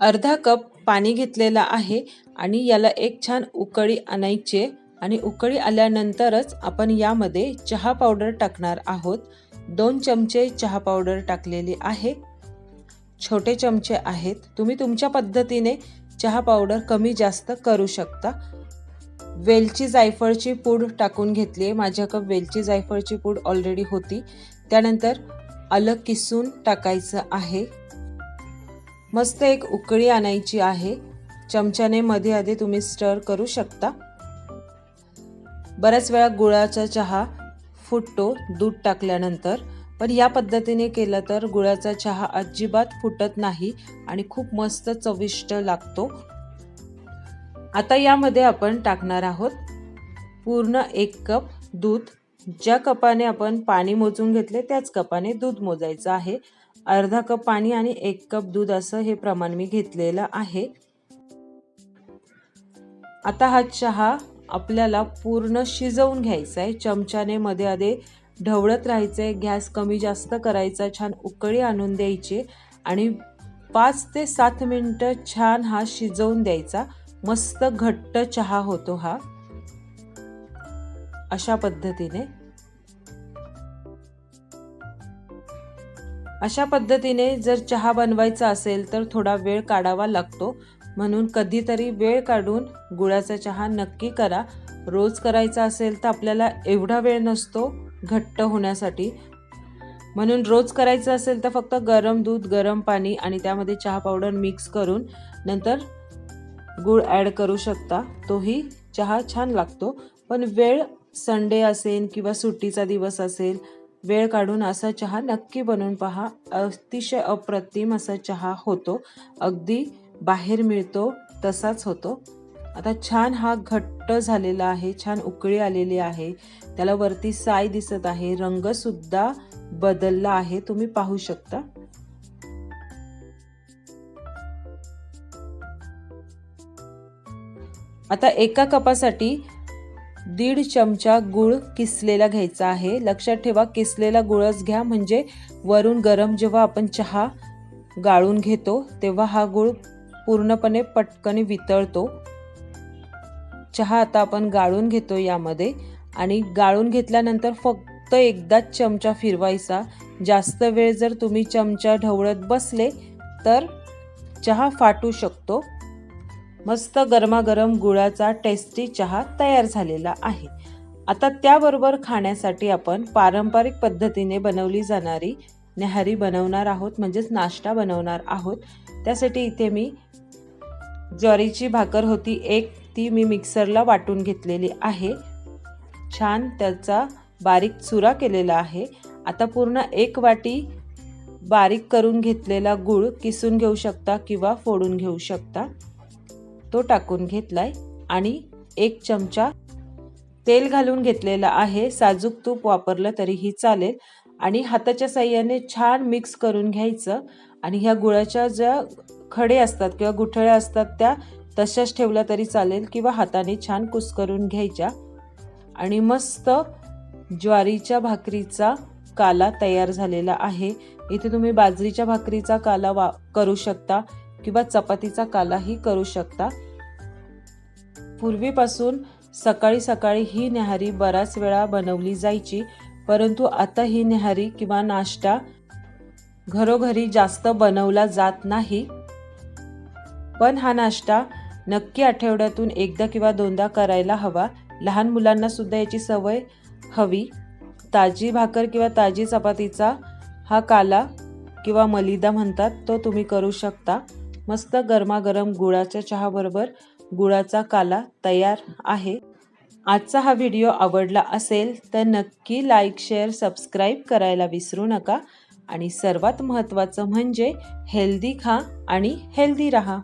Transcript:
अर्धा कप पाणी घेतलेलं आहे आणि याला एक छान उकळी आणायचे आणि उकळी आल्यानंतरच आपण यामध्ये चहा पावडर टाकणार आहोत. दोन चमचे चहा पावडर टाकलेली आहे. छोटे चमचे आहेत. तुम्ही तुमच्या पद्धतीने चहा पावडर कमी जास्त करू शकता. वेलची जायफळची पूड टाकून घेतली आहे. माझ्याकडे वेलची जायफळची पूड ऑलरेडी होती. त्यानंतर आलं किसून टाकायचं आहे. मस्त एक उकळी आणायची आहे. चमच्याने मध्ये आधी तुम्ही स्टर करू शकता. बऱ्याच वेळा गुळाचा चहा फुटतो दूध टाकल्यानंतर. पण या पद्धतीने केलं तर गुळाचा चहा अजिबात फुटत नाही आणि खूप मस्त चविष्ट लागतो. आता यामध्ये आपण टाकणार आहोत पूर्ण एक कप दूध. ज्या कपाने आपण पाणी मोजून घेतले त्याच कपाने दूध मोजायचं आहे. अर्धा कप पाणी आणि एक कप दूध असं हे प्रमाण मी घेतलेलं आहे. आता हा चहा आपल्याला पूर्ण शिजवून घ्यायचा आहे चमच्याने मध्ये आधे ढवळत राहायचं आहे गॅस कमी जास्त करायचा छान उकळी आणून द्यायची आणि पाच ते सात मिनटं छान हा शिजवून द्यायचा. मस्त घट्ट चहा होतो हा. अशा पद्धतीने. अशा पद्धतीने जर चहा बनवायचा असेल तर थोडा वेळ काढावा लागतो. म्हणून कधीतरी वेळ काढून गुळाचा चहा नक्की करा. रोज करायचा असेल तर आपल्याला एवढा वेळ नसतो घट्ट होण्यासाठी. म्हणून रोज करायचं असेल तर फक्त गरम दूध गरम पाणी आणि त्यामध्ये चहा पावडर मिक्स करून नंतर गूळ ॲड करू शकता. तोही चहा छान लागतो. पण वेळ संडे असेल किंवा सुट्टीचा दिवस असेल वेळ काढून असा चहा नक्की बनवून पहा. अतिशय अप्रतिम असा चहा होतो. अगदी बाहेर मिळतो तसाच होतो. आता छान हा घट्ट झालेला आहे छान उकळी आलेली आहे. त्याला वरती साय दिसत आहे. रंग सुद्धा बदलला आहे. तुम्ही पाहू शकता. आता एका कपासाठी दीड चमचा गुळ किसलेला घ्यायचा आहे. लक्षात ठेवा किसलेला गुळच घ्या. म्हणजे वरून गरम जेव्हा आपण चहा गाळून घेतो तेव्हा हा गुळ पूर्णपणे पटकन वितळतो. चहा आता आपण गाळून घेतो यामध्ये. आणि गाळून घेतल्यानंतर फक्त एकदाच चमचा फिरवायचा. जास्त वेळ जर तुम्ही चमचा ढवळत बसले तर चहा फाटू शकतो. मस्त गरमागरम गुळाचा टेस्टी चहा तयार झालेला आहे. आता त्याबरोबर खाण्यासाठी आपण पारंपरिक पद्धतीने बनवली जाणारी न्याहारी बनवणार आहोत म्हणजेच नाश्ता बनवणार आहोत. त्यासाठी इथे मी ज्वारीची भाकर होती एक ती मी मिक्सरला वाटून घेतलेली आहे. छान त्याचा बारीक चुरा केलेला आहे. आता पूर्ण एक वाटी बारीक करून घेतलेला गूळ किसून घेऊ शकता किंवा फोडून घेऊ शकता. तो टाकून घेतलाय आणि एक चमचा तेल घालून घेतलेला आहे. साजूक तूप वापरलं तरीही चालेल. आणि हाताच्या साह्याने छान मिक्स करून घ्यायचं. आणि ह्या गुळाच्या ज्या खडे असतात किंवा गुठळ्या असतात त्या तशाच ठेवल्या तरी चालेल किंवा हाताने छान कुस्करून घ्यायच्या. आणि मस्त ज्वारीच्या भाकरीचा काला तयार झालेला आहे. इथे तुम्ही बाजरीच्या भाकरीचा काला वा करू शकता. किंवा चपातीचा कालाही करू शकता. पूर्वीपासून सकाळी सकाळी ही न्याहारी बराच वेळा बनवली जायची परंतु आता ही न्याहारी किंवा नाश्ता घरोघरी जास्त बनवला जात नाही. पण हा नाश्ता नक्की आठवड्यातून एकदा किंवा दोनदा करायला हवा. लहान मुलांना सुद्धा याची सवय हवी. ताजी भाकर किंवा ताजी चपातीचा हा काला किंवा मलिदा म्हणतात तो तुम्ही करू शकता. मस्त गरमागरम गुळाच्या चहाबरोबर गुळाचा काला तयार आहे. आजचा हा व्हिडिओ आवडला असेल तर नक्की लाईक शेअर सबस्क्राईब करायला विसरू नका. आणि सर्वात महत्त्वाचं म्हणजे हेल्दी खा आणि हेल्दी रहा.